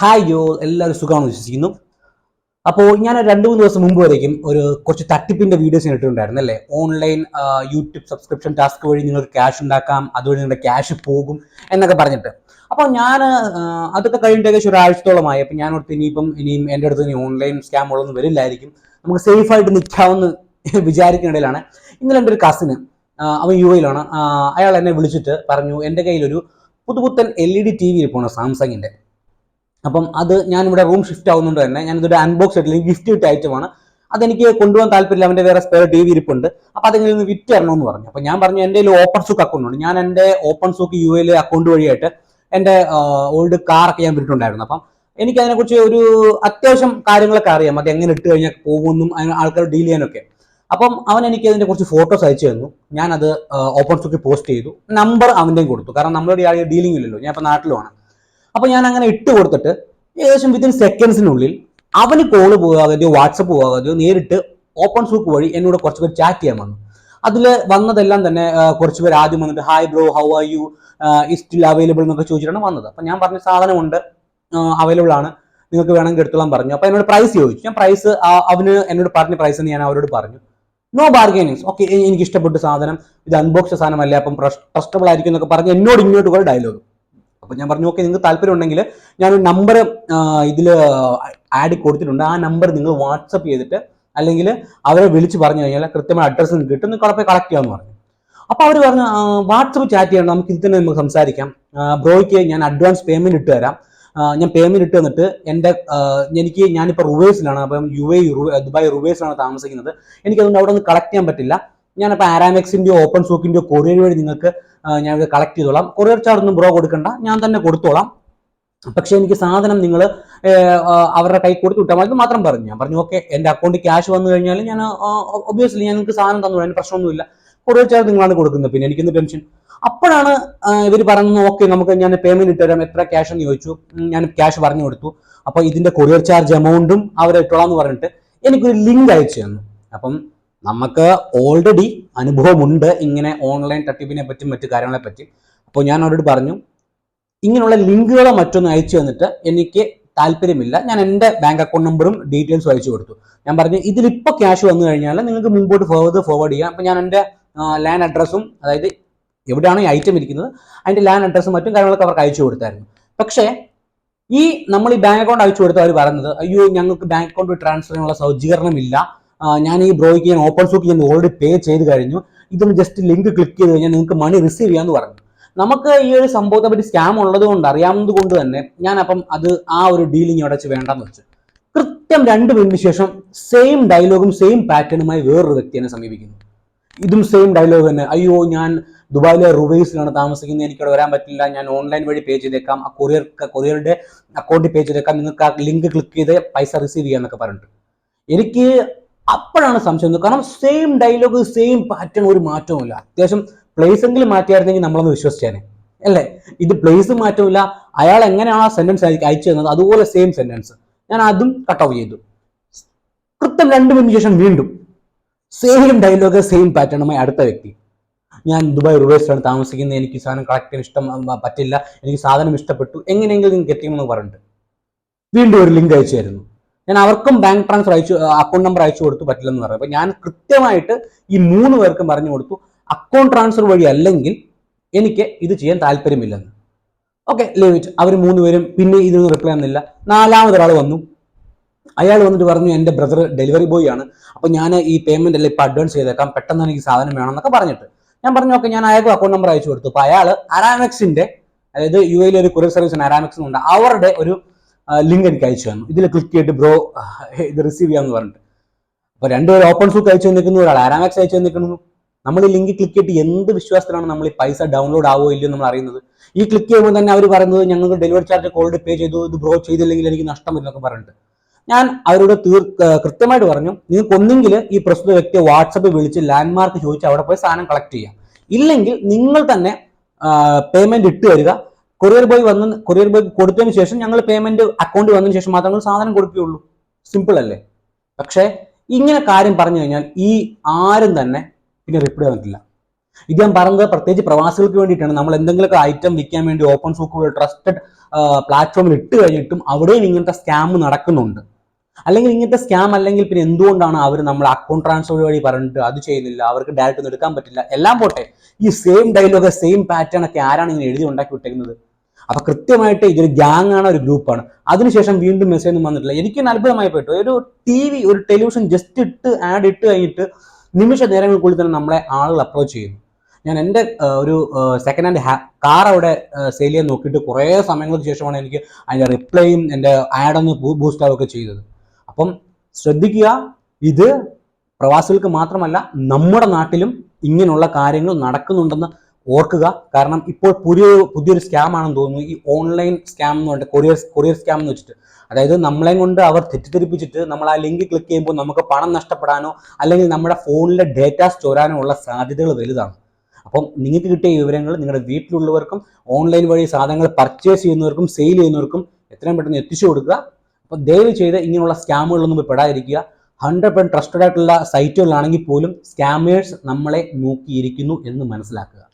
Hi ജോ എല്ലാവരും സുഖമാണെന്ന് വിശ്വസിക്കുന്നു. അപ്പോൾ ഞാൻ രണ്ട് മൂന്ന് ദിവസം മുമ്പ് വരേക്കും ഒരു കുറച്ച് തട്ടിപ്പിന്റെ വീഡിയോസ് ഞാൻ ഇട്ടിട്ടുണ്ടായിരുന്നു അല്ലേ? ഓൺലൈൻ യൂട്യൂബ് സബ്സ്ക്രിപ്ഷൻ ടാസ്ക് വഴി നിങ്ങൾക്ക് ക്യാഷ് ഉണ്ടാക്കാം അതുവഴി നിങ്ങളുടെ ക്യാഷ് പോകും എന്നൊക്കെ പറഞ്ഞിട്ട്. അപ്പോൾ ഞാൻ അതൊക്കെ കഴിഞ്ഞിട്ട് ഏകദേശം ഒരാഴ്ചത്തോളമായി അപ്പം ഞാൻ ഇനിയിപ്പം ഇനിയും എന്റെ അടുത്ത് ഇനി ഓൺലൈൻ സ്കാം ഉള്ളൊന്നും വരില്ലായിരിക്കും. നമുക്ക് സേഫായിട്ട് നിൽക്കാമെന്ന് വിചാരിക്കുന്നിടയിലാണ് ഇന്നലെ എന്റെ ഒരു കസിന് അവൻ യു എയിലാണ് അയാൾ എന്നെ വിളിച്ചിട്ട് പറഞ്ഞു എന്റെ കയ്യിലൊരു പുതുപുത്തൻ L E D T V ഇരിപ്പുണ്ട് സാംസങ്ങിന്റെ അപ്പം അത് ഞാൻ ഇവിടെ റൂം ഷിഫ്റ്റ് ആവുന്നതുകൊണ്ട് തന്നെ ഞാൻ ഇതൊരു അൺബോക്സ് ആയിട്ടില്ല ഗിഫ്റ്റ് കിട്ടിയ ഐറ്റമാണ് അതെനിക്ക് കൊണ്ടുപോകാൻ താല്പര്യമില്ല അവന്റെ വേറെ സ്പെയർ ടി വി ഇരിപ്പുണ്ട്. അപ്പം അതെങ്കിൽ നിന്ന് വിറ്റ് തരണമെന്ന് പറഞ്ഞു. അപ്പം ഞാൻ പറഞ്ഞു എന്റെ ഓപ്പൺ സൂക്ക് അക്കൗണ്ട് ഉണ്ട്. ഞാൻ എന്റെ ഓപ്പൺ സൂക്ക് യു എയിലെ അക്കൗണ്ട് വഴിയായിട്ട് എന്റെ ഓൾഡ് കാറൊക്കെ ഞാൻ വിട്ടിട്ടുണ്ടായിരുന്നു അപ്പം എനിക്ക് അതിനെക്കുറിച്ച് ഒരു അത്യാവശ്യം കാര്യങ്ങളൊക്കെ അറിയാം. അത് എങ്ങനെ ഇട്ട് കഴിഞ്ഞാൽ പോകുമെന്നും അതിന് ആൾക്കാർ ഡീൽ ചെയ്യാനൊക്കെ. അപ്പം അവൻ എനിക്ക് അതിന്റെ കുറച്ച് ഫോട്ടോസ് അയച്ചു തന്നു. ഞാനത് ഓപ്പൺ സൂക്കിൽ പോസ്റ്റ് ചെയ്തു. നമ്പർ അവന്റെയും കൊടുത്തു. കാരണം ആളുകൾ ഡീലിംഗ് ഇല്ലല്ലോ. ഞാൻ ഇപ്പം നാട്ടിലുമാണ്. അപ്പൊ ഞാൻ അങ്ങനെ ഇട്ട് കൊടുത്തിട്ട് ഏകദേശം വിത്തിൻ സെക്കൻഡ്സിനുള്ളിൽ അവന് കോൾ പോകാതെയോ വാട്സപ്പ് പോകാതെയോ നേരിട്ട് ഓപ്പൺ സൂക്ക് വഴി എന്നോട് കുറച്ച് ചാറ്റ് ചെയ്യാൻ വന്നു. അതിൽ വന്നതെല്ലാം തന്നെ കുറച്ച് ആദ്യം വന്നിട്ട് hi bro how are you is still available എന്നൊക്കെ ചോദിച്ചിട്ടാണ് വന്നത്. അപ്പൊ ഞാൻ പറഞ്ഞ സാധനമുണ്ട് അവൈലബിൾ ആണ്. നിങ്ങൾക്ക് വേണമെങ്കിൽ എടുത്തോളാൻ പറഞ്ഞു. അപ്പൊ എന്നോട് പ്രൈസ് ചോദിച്ചു. ഞാൻ പ്രൈസ് അവന് എന്നോട് പറഞ്ഞ പ്രൈസ് എന്ന് ഞാൻ അവരോട് പറഞ്ഞു. നോ ബാർഗൈനിങ്സ് ഓക്കെ എനിക്ക് ഇഷ്ടപ്പെട്ട സാധനം ഇത് അൺബോക്സ് സാധനമല്ലേ അപ്പം ട്രസ്റ്റബിൾ ആയിരിക്കും എന്നൊക്കെ പറഞ്ഞ് എന്നോട് ഇങ്ങോട്ട് കൂടെ ഡയലോഗ് അപ്പൊ ഞാൻ പറഞ്ഞു ഓക്കെ നിങ്ങൾക്ക് താല്പര്യം ഉണ്ടെങ്കിൽ ഞാനൊരു നമ്പർ ഇതിൽ ആഡ് കൊടുത്തിട്ടുണ്ട്. ആ നമ്പർ നിങ്ങൾ വാട്സപ്പ് ചെയ്തിട്ട് അല്ലെങ്കിൽ അവരെ വിളിച്ച് പറഞ്ഞു കഴിഞ്ഞാൽ കൃത്യമായ അഡ്രസ്സ് നിങ്ങൾക്ക് കിട്ടും. നിങ്ങൾ അവിടെ കളക്ട് ചെയ്യാമെന്ന് പറഞ്ഞു. അപ്പോൾ അവർ പറഞ്ഞു വാട്സപ്പ് ചാറ്റ് ചെയ്യണം. നമുക്ക് ഇത് തന്നെ നമുക്ക് സംസാരിക്കാം. ബ്രോയ്ക്ക് ഞാൻ അഡ്വാൻസ് പേയ്മെന്റ് ഇട്ട് തരാം. ഞാൻ പേയ്മെന്റ് ഇട്ട് തന്നിട്ട് എന്റെ എനിക്ക് ഞാനിപ്പോൾ റുവേഴ്സിലാണ് അപ്പം യു എ ദുബായ് റുവേഴ്സിലാണ് താമസിക്കുന്നത്. എനിക്കതുകൊണ്ട് അവിടെ നിന്ന് കളക്ട് ചെയ്യാൻ പറ്റില്ല. ഞാനിപ്പോൾ ആരാമെക്സിന്റെയോ ഓപ്പൺ സൂക്കിന്റെയോ കൊറിയർ വഴി നിങ്ങൾക്ക് ഞാൻ ഇത് കളക്ട് ചെയ്തോളാം. കൊറിയർ ചാർജ് ഒന്നും ബ്രോ കൊടുക്കണ്ട. ഞാൻ തന്നെ കൊടുത്തോളാം. പക്ഷേ എനിക്ക് സാധനം നിങ്ങൾ അവരുടെ കൈ കൊടുത്ത് വിട്ടാൽ മതി മാത്രം പറഞ്ഞു. ഞാൻ പറഞ്ഞു ഓക്കെ എന്റെ അക്കൗണ്ടിൽ ക്യാഷ് വന്നു കഴിഞ്ഞാൽ ഞാൻ ഒബിയസ്ലി ഞാൻ നിങ്ങൾക്ക് സാധനം തന്നു അതിന് പ്രശ്നമൊന്നുമില്ല. കൊറിയർ ചാർജ് നിങ്ങളാണ് കൊടുക്കുന്നത്. പിന്നെ എനിക്കൊന്ന് ടെൻഷൻ അപ്പോഴാണ് ഇവർ പറഞ്ഞു ഓക്കെ നമുക്ക് ഞാൻ പേയ്മെന്റ് ഇട്ടുതരാം എത്ര ക്യാഷ് എന്ന് ചോദിച്ചു. ഞാൻ ക്യാഷ് പറഞ്ഞു കൊടുത്തു. അപ്പോൾ ഇതിന്റെ കൊറിയർ ചാർജ് എമൗണ്ടും അവർ ഇട്ടോളാം എന്ന് പറഞ്ഞിട്ട് എനിക്കൊരു ലിങ്ക് അയച്ചു തന്നു. അപ്പം നമുക്ക് ഓൾറെഡി അനുഭവമുണ്ട് ഇങ്ങനെ ഓൺലൈൻ തട്ടിപ്പിനെ പറ്റി മറ്റു കാര്യങ്ങളെ പറ്റി അപ്പോൾ ഞാൻ അവരോട് പറഞ്ഞു ഇങ്ങനെയുള്ള ലിങ്കുകളോ മറ്റൊന്നും അയച്ചു തന്നിട്ട് എനിക്ക് താല്പര്യമില്ല. ഞാൻ എന്റെ ബാങ്ക് അക്കൗണ്ട് നമ്പറും ഡീറ്റെയിൽസും അയച്ചു കൊടുത്തു. ഞാൻ പറഞ്ഞു ഇതിലിപ്പോൾ ക്യാഷ് വന്നു കഴിഞ്ഞാൽ നിങ്ങൾക്ക് മുമ്പോട്ട് ഫോർവേഡ് ഫോർവേഡ് ചെയ്യാം. അപ്പോൾ ഞാൻ എന്റെ ലാൻഡ് അഡ്രസ്സും അതായത് എവിടെയാണ് ഈ ഐറ്റം ഇരിക്കുന്നത് അതിന്റെ ലാൻഡ് അഡ്രസ്സും മറ്റും കാര്യങ്ങളൊക്കെ അവർക്ക് അയച്ചു കൊടുത്തായിരുന്നു. പക്ഷേ ഈ നമ്മൾ ഈ ബാങ്ക് അക്കൗണ്ട് അയച്ചു കൊടുത്ത അവർ പറയുന്നത് അയ്യോ ഞങ്ങൾക്ക് ബാങ്ക് അക്കൗണ്ട് ട്രാൻസ്ഫർ ചെയ്യാനുള്ള സജ്ജീകരണമില്ല ഞാൻ ഈ ബ്രോയ്ക്ക് ഞാൻ ഓപ്പൺ സൂക്ക് ഞാൻ ഓൾറെഡി പേ ചെയ്ത് കഴിഞ്ഞു. ഇതൊന്ന് ജസ്റ്റ് ലിങ്ക് ക്ലിക്ക് ചെയ്ത് കഴിഞ്ഞാൽ നിങ്ങൾക്ക് മണി റിസീവ് ചെയ്യാമെന്ന് പറഞ്ഞു. നമുക്ക് ഈ ഒരു സംഭവത്തെ പറ്റി സ്കാം ഉള്ളത് കൊണ്ട് അറിയാവുന്നത് കൊണ്ട് തന്നെ ഞാൻ അപ്പം അത് ആ ഒരു ഡീലിംഗ് അവിടെ വേണ്ടെന്ന് വെച്ചു. കൃത്യം രണ്ട് മിനിറ്റിന് ശേഷം സെയിം ഡയലോഗും സെയിം പാറ്റേണുമായി വേറൊരു വ്യക്തി എന്നെ സമീപിക്കുന്നു. ഇതും സെയിം ഡയലോഗ് തന്നെ. അയ്യോ ഞാൻ ദുബായിലെ റുബൈസിലാണ് താമസിക്കുന്നത്. എനിക്കവിടെ വരാൻ പറ്റില്ല. ഞാൻ ഓൺലൈൻ വഴി പേ ചെയ്തേക്കാം. ആ കൊറിയർ കൊറിയറുടെ അക്കൗണ്ടിൽ പേ ചെയ്തേക്കാം. നിങ്ങൾക്ക് ആ ലിങ്ക് ക്ലിക്ക് ചെയ്ത് പൈസ റിസീവ് ചെയ്യാന്നൊക്കെ പറഞ്ഞിട്ട്. എനിക്ക് അപ്പോഴാണ് സംശയം. കാരണം സെയിം ഡയലോഗ് സെയിം പാറ്റേൺ ഒരു മാറ്റവുമില്ല. അത്യാവശ്യം പ്ലേസ് എങ്കിലും മാറ്റിയായിരുന്നെങ്കിൽ നമ്മളൊന്ന് വിശ്വസിച്ചേനെ. അല്ലേ? ഇത് പ്ലേസ് മാറ്റമില്ല അയാൾ എങ്ങനെയാണ് ആ സെന്റൻസ് അയച്ചു തന്നത് അതുപോലെ സെയിം സെന്റൻസ് ഞാൻ അതും കട്ട് ഓഫ് ചെയ്തു. കൃത്യം രണ്ട് മിനിറ്റ് ശേഷം വീണ്ടും സെയിം ഡയലോഗ് സെയിം പാറ്റേണുമായി അടുത്ത വ്യക്തി. ഞാൻ ദുബായ് റൂറേഴ്സിലാണ് താമസിക്കുന്നത്. എനിക്ക് സാധനം കളക്ട് ചെയ്യാൻ ഇഷ്ടം പറ്റില്ല. എനിക്ക് സാധനം ഇഷ്ടപ്പെട്ടു. എങ്ങനെയെങ്കിലും നിങ്ങൾക്ക് എത്തിക്കുമെന്ന് പറഞ്ഞിട്ട് വീണ്ടും ഒരു ലിങ്ക് അയച്ചു തരുന്നു. ഞാൻ അവർക്കും ബാങ്ക് ട്രാൻസ്ഫർ അയച്ചു അക്കൗണ്ട് നമ്പർ അയച്ചു കൊടുത്തു പറ്റില്ലെന്ന് പറഞ്ഞു. അപ്പൊ ഞാൻ കൃത്യമായിട്ട് ഈ മൂന്ന് പേർക്കും പറഞ്ഞു കൊടുത്തു അക്കൗണ്ട് ട്രാൻസ്ഫർ വഴി അല്ലെങ്കിൽ എനിക്ക് ഇത് ചെയ്യാൻ താല്പര്യമില്ലെന്ന്. ഓക്കെ ലിമിറ്റ് അവർ മൂന്ന് പേരും പിന്നെ ഇതിനൊന്നും റിപ്ലൈ ഒന്നുമില്ല നാലാമതൊരാൾ വന്നു. അയാൾ വന്നിട്ട് പറഞ്ഞു എന്റെ ബ്രദർ ഡെലിവറി ബോയ് ആണ്. അപ്പൊ ഞാൻ ഈ പേയ്മെന്റ് എല്ലാം ഇപ്പൊ അഡ്വാൻസ് ചെയ്തേക്കാം. പെട്ടെന്ന് എനിക്ക് സാധനം വേണമെന്നൊക്കെ പറഞ്ഞിട്ട്. ഞാൻ പറഞ്ഞു ഓക്കെ ഞാൻ അയാൾക്ക് അക്കൗണ്ട് നമ്പർ അയച്ചു കൊടുത്തു. അപ്പോൾ അയാൾ അരാമെക്സിന്റെ അതായത് യു എയിലെ ഒരു കൊറിയർ സർവീസ് അറാമെക്സ് ഉണ്ട് അവരുടെ ഒരു ലിങ്ക് എനിക്ക് അയച്ചു തന്നു. ഇതിൽ ക്ലിക്ക് ചെയ്തിട്ട് ബ്രോ ഇത് റിസീവ് ചെയ്യാന്ന് പറഞ്ഞിട്ട്. അപ്പൊ രണ്ടുപേരും ഓപ്പൺ സൂക്ക് അയച്ചു നിൽക്കുന്നു ഒരാൾ ആരാമാക്സ് അയച്ചു നിൽക്കുന്നു നമ്മൾ ഈ ലിങ്ക് ക്ലിക്ക് ചെയ്തിട്ട് എന്ത് വിശ്വാസത്തിലാണ് നമ്മൾ ഈ പൈസ ഡൗൺലോഡ് ആവോ ഇല്ലയോ നമ്മൾ അറിയുന്നത്? ഈ ക്ലിക്ക് ചെയ്യുമ്പോൾ തന്നെ അവർ പറയുന്നത് ഞങ്ങൾക്ക് ഡെലിവറി ചാർജ് ഓൾറെഡി പേ ചെയ്തു ഇത് ബ്രോ ചെയ്തില്ലെങ്കിൽ എനിക്ക് നഷ്ടം വരുന്നൊക്കെ പറഞ്ഞിട്ട്. ഞാൻ അവരോട് തീർ കൃത്യമായിട്ട് പറഞ്ഞു നിങ്ങൾക്ക് ഒന്നെങ്കിൽ ഈ പ്രസ്തുത വ്യക്തിയെ വാട്സപ്പിൽ വിളിച്ച് ലാൻഡ് മാർക്ക് ചോദിച്ച് അവിടെ പോയി സാധനം കളക്ട് ചെയ്യാം. ഇല്ലെങ്കിൽ നിങ്ങൾ തന്നെ പേയ്മെന്റ് ഇട്ട് തരിക കൊറിയർ ബോയ് വന്ന് കൊറിയർ ബോയ് കൊടുത്തതിന് ശേഷം ഞങ്ങൾ പേയ്മെന്റ് അക്കൗണ്ട് വന്നതിന് ശേഷം മാത്രമേ സാധനം കൊടുക്കുകയുള്ളൂ. സിമ്പിൾ അല്ലേ? പക്ഷേ ഇങ്ങനെ കാര്യം പറഞ്ഞു കഴിഞ്ഞാൽ ഈ ആരും തന്നെ പിന്നെ റിപ്ലൈ വന്നിട്ടില്ല. ഇത് ഞാൻ പറഞ്ഞത് പ്രത്യേകിച്ച് പ്രവാസികൾക്ക് വേണ്ടിയിട്ടാണ്. നമ്മൾ എന്തെങ്കിലുമൊക്കെ ഐറ്റം വിൽക്കാൻ വേണ്ടി ഓപ്പൺ സോക്ക് ട്രസ്റ്റഡ് പ്ലാറ്റ്ഫോമിൽ ഇട്ട് കഴിഞ്ഞിട്ടും അവിടെയും ഇങ്ങനത്തെ സ്കാം നടക്കുന്നുണ്ട്. അല്ലെങ്കിൽ ഇങ്ങനത്തെ സ്കാം അല്ലെങ്കിൽ പിന്നെ എന്തുകൊണ്ടാണ് അവർ നമ്മൾ അക്കൗണ്ട് ട്രാൻസ്ഫർ വഴി പറഞ്ഞിട്ട് അത് ചെയ്യുന്നില്ല? അവർക്ക് ഡയറക്റ്റ് ഒന്നും എടുക്കാൻ പറ്റില്ല. എല്ലാം പോട്ടെ. ഈ സെയിം ഡയലോഗ് സെയിം പാറ്റേൺ ഒക്കെ ആരാണ് ഇങ്ങനെ എഴുതി ഉണ്ടാക്കി വിട്ടേക്കുന്നത്? അപ്പൊ കൃത്യമായിട്ട് ഇതൊരു ഗ്യാങ് ആണ് ഒരു ഗ്രൂപ്പാണ് അതിനുശേഷം വീണ്ടും മെസ്സേജ് ഒന്നും വന്നിട്ടില്ല. എനിക്ക് അത്ഭുതമായി പോയിട്ട്. ഒരു ടി വി ഒരു ടെലിവിഷൻ ജസ്റ്റ് ഇട്ട് ആഡ് ഇട്ട് കഴിഞ്ഞിട്ട് നിമിഷ നേരങ്ങൾക്കുള്ളിൽ തന്നെ നമ്മളെ ആളുകൾ അപ്രോച്ച് ചെയ്യുന്നു. ഞാൻ എന്റെ ഒരു സെക്കൻഡ് ഹാൻഡ് കാർ അവിടെ സെയിൽ ചെയ്യാൻ നോക്കിയിട്ട് കുറേ സമയങ്ങൾക്ക് ശേഷമാണ് എനിക്ക് അതിന്റെ റിപ്ലൈയും എന്റെ ആഡൊന്ന് ബൂസ്റ്റ് ആവുകയൊക്കെ ചെയ്തത്. അപ്പം ശ്രദ്ധിക്കുക ഇത് പ്രവാസികൾക്ക് മാത്രമല്ല നമ്മുടെ നാട്ടിലും ഇങ്ങനെയുള്ള കാര്യങ്ങൾ നടക്കുന്നുണ്ടെന്ന് ഓർക്കുക. കാരണം ഇപ്പോൾ പുതിയ പുതിയൊരു സ്കാം ആണെന്ന് തോന്നുന്നു. ഈ ഓൺലൈൻ സ്കാം എന്ന് പറഞ്ഞിട്ട് കൊറിയർ കൊറിയർ സ്കാം എന്ന് വെച്ചിട്ട്. അതായത് നമ്മളെ കൊണ്ട് അവർ തെറ്റിദ്ധരിപ്പിച്ചിട്ട് നമ്മൾ ആ ലിങ്ക് ക്ലിക്ക് ചെയ്യുമ്പോൾ നമുക്ക് പണം നഷ്ടപ്പെടാനോ അല്ലെങ്കിൽ നമ്മുടെ ഫോണിലെ ഡേറ്റാസ് ചോരാനോ ഉള്ള സാധ്യതകൾ വലുതാണ്. അപ്പം നിങ്ങൾക്ക് കിട്ടിയ വിവരങ്ങൾ നിങ്ങളുടെ വീട്ടിലുള്ളവർക്കും ഓൺലൈൻ വഴി സാധനങ്ങൾ പർച്ചേസ് ചെയ്യുന്നവർക്കും സെയിൽ ചെയ്യുന്നവർക്കും എത്രയും പെട്ടെന്ന് എത്തിച്ചു കൊടുക്കുക. അപ്പോൾ ദയവ് ചെയ്ത് ഇങ്ങനെയുള്ള സ്കാമുകളൊന്നും പെടാതിരിക്കുക. ഹൺഡ്രഡ് പെർസെന്റ് ട്രസ്റ്റഡ് ആയിട്ടുള്ള സൈറ്റുകളാണെങ്കിൽ പോലും സ്കാമേഴ്സ് നമ്മളെ നോക്കിയിരിക്കുന്നു എന്ന് മനസ്സിലാക്കുക.